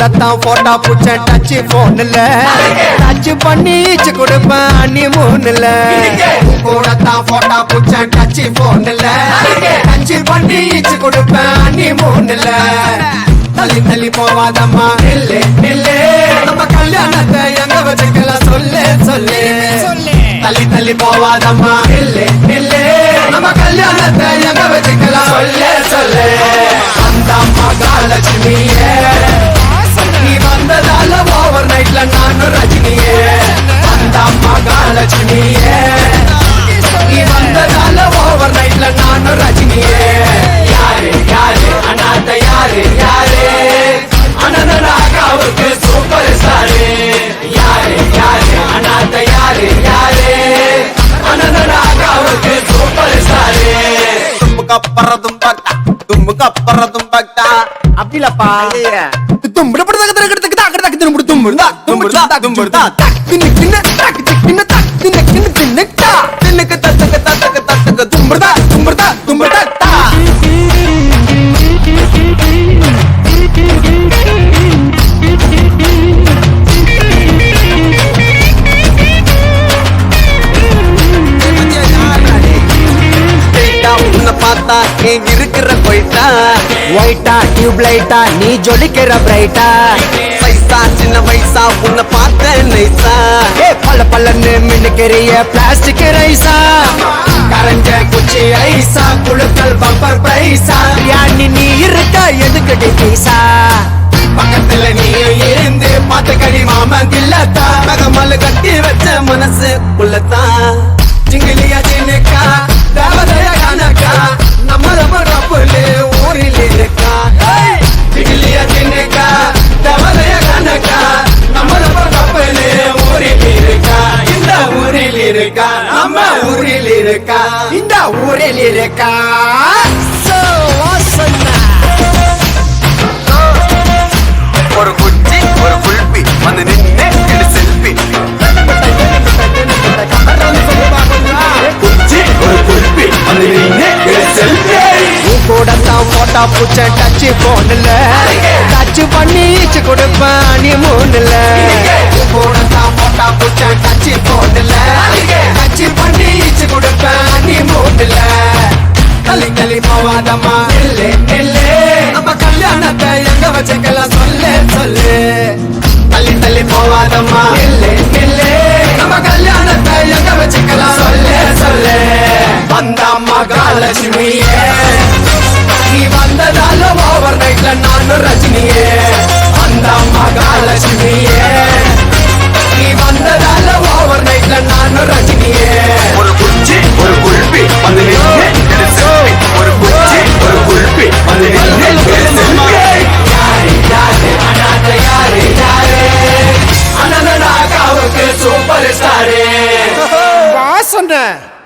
கூட போட்டா புடிச்ச டச்சு போன்ல டச் பண்ணி ஈச்சு கொடுப்பேன் அண்ணி மூணுல. கூடத்தான் போட்டா புடிச்ச டச்சு போன்ல டச் பண்ணி ஈச்சு கொடுப்பேன் அண்ணி மூணுல. தள்ளி தள்ளி போவாதம்மா. நில்லு நில்லு. நம்ம கல்யாணத்தை எங்க வச்சுக்கலாம்? சொல்லு சொல்லு. தள்ளி தள்ளி போவாதம்மா. அப்புறதும் பக்தா தும்புக்கு அப்புறதும் பக்தா அப்படி இல்லப்பா தின்னுக்கு பார்த்தா நீ இருக்கிற போயிட்டா. ஒயிட்டா டியூப் லைட்டா நீ ஜொலிக்கிற பிரைட்டா வயசா சின்ன வயசா உன்னை பார்த்த நைசா ஏ பல்ல பல்லன்னு மின்னுக்கிறிய பிளாஸ்டிக் ரைஸா கரஞ்ச குச்சி ஐசா குழுக்கள் பம்பர் பைசா யானி நீ இருக்க எதுக்கடி பைசா ஊரில் இருக்கா இந்த ஊரில் இருக்கா. ஒரு குச்சி ஒரு குல்பி வந்து நின்று எடு செல்ஃபி குச்சி ஒரு குல்பி வந்து நின்று நீ கூட தான் போட்டா பூச்ச டச் போன்ல டச் பண்ணி ஈச்சு கொடுப்பேன் நீ மூணுல கூட தான் போட்டா பூச்ச டச் போன்ல போவாதம்மா நில்லு நில்லு நம்ம கல்யாணத்தை எங்க வச்சுக்கலாம்? சொல்லு சொல்லு. தள்ளி தள்ளி போவாதம்மா. நில்லு நில்லு நம்ம கல்யாணத்தை எங்க வச்சுக்கலாம்? சொல்லு சொல்லு. வந்தாம்மா காலட்சுமி. 呢？